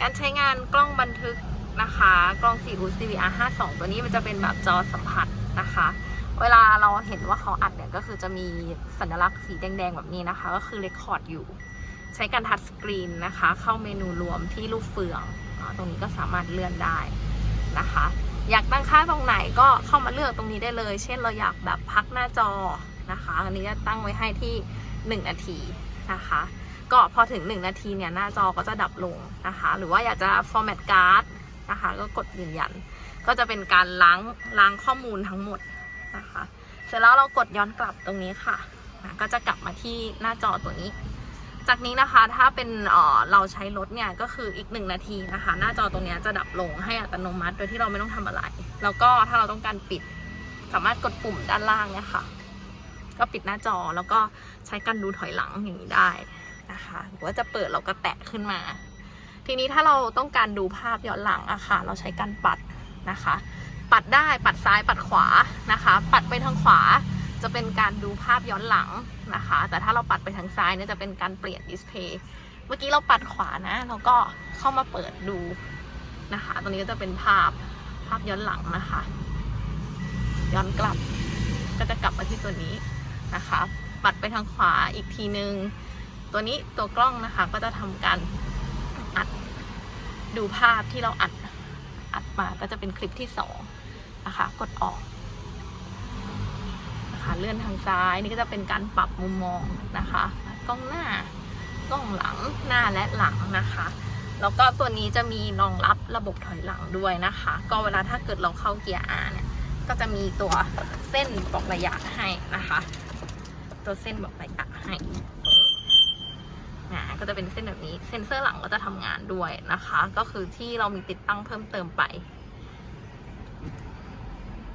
การใช้งานกล้องบันทึกนะคะ กล้อง 4 u CVR 52ตัวนี้มันจะเป็นแบบจอสัมผัสนะคะ เวลาเราเห็นว่าเขาอัดเนี่ยก็คือจะมีสัญลักษณ์สีแดงๆ แบบนี้นะคะ ก็คือเรคคอร์ดอยู่ ใช้การทัชสกรีนนะคะ เข้าเมนูรวมที่รูปเฟือง ตรงนี้ก็สามารถเลื่อนได้นะคะ อยากตั้งค่าตรงไหนก็เข้ามาเลือกตรงนี้ได้เลย เช่นเราอยากแบบพักหน้าจอนะคะ อันนี้จะตั้งไว้ให้ที่ 1 นาทีนะคะ ก็พอถึง 1 นาทีเนี่ยหน้าจอก็จะดับลงนะคะ หรือว่าอยากจะ format card นะคะ ก็กดยืนยัน ก็จะเป็นการล้างล้างข้อมูลทั้งหมดนะคะ เสร็จแล้วเรากดย้อนกลับตรงนี้ค่ะนะก็จะกลับมาที่หน้าจอตัวนี้ จากนี้นะคะถ้าเป็นเออเราใช้รถเนี่ยก็คืออีกหนึ่งนาทีนะคะ หน้าจอตรงนี้จะดับลงให้อัตโนมัติโดยที่เราไม่ต้องทำอะไร แล้วก็ถ้าเราต้องการปิดสามารถกดปุ่มด้านล่างเนี่ยค่ะ ก็ปิดหน้าจอแล้วก็ใช้การดูถอยหลังอย่างนี้ได้ นะคะ หรือว่าจะเปิดเราก็แตะขึ้นมา ทีนี้ถ้าเราต้องการดูภาพย้อนหลังอะค่ะ เราใช้การปัดนะคะ ปัดได้ปัดซ้ายปัดขวานะคะ ปัดไปทางขวาจะเป็นการดูภาพย้อนหลังนะคะ แต่ถ้าเราปัดไปทางซ้ายเนี่ยจะเป็นการเปลี่ยนดิสเพย์เมื่อกี้เราปัดขวานะเราก็เข้ามาเปิดดูนะคะ ตรงนี้ก็จะเป็นภาพภาพย้อนหลังนะคะ ย้อนกลับก็จะกลับมาที่ตัวนี้นะคะ ปัดไปทางขวาอีกทีนึง ตัวนี้ตัวกล้องนะคะก็จะทำการอัดดูภาพที่เราอัดอัดมาก็จะเป็นคลิปที่สองนะคะกดออกนะคะเลื่อนทางซ้ายนี่ก็จะเป็นการปรับมุมมองนะคะกล้องหน้ากล้องหลังหน้าและหลังนะคะ แล้วก็ตัวนี้จะมีรองรับระบบถอยหลังด้วยนะคะ ก็เวลาถ้าเกิดเราเข้าเกียร์ R เนี่ยก็จะมีตัวเส้นบอกระยะให้นะคะ ตัวเส้นบอกระยะให้ นาก็จะเป็นเส้นแบบนี้ เซ็นเซอร์หลังก็จะทำงานด้วยนะคะ ก็คือที่เรามีติดตั้งเพิ่มเติมไป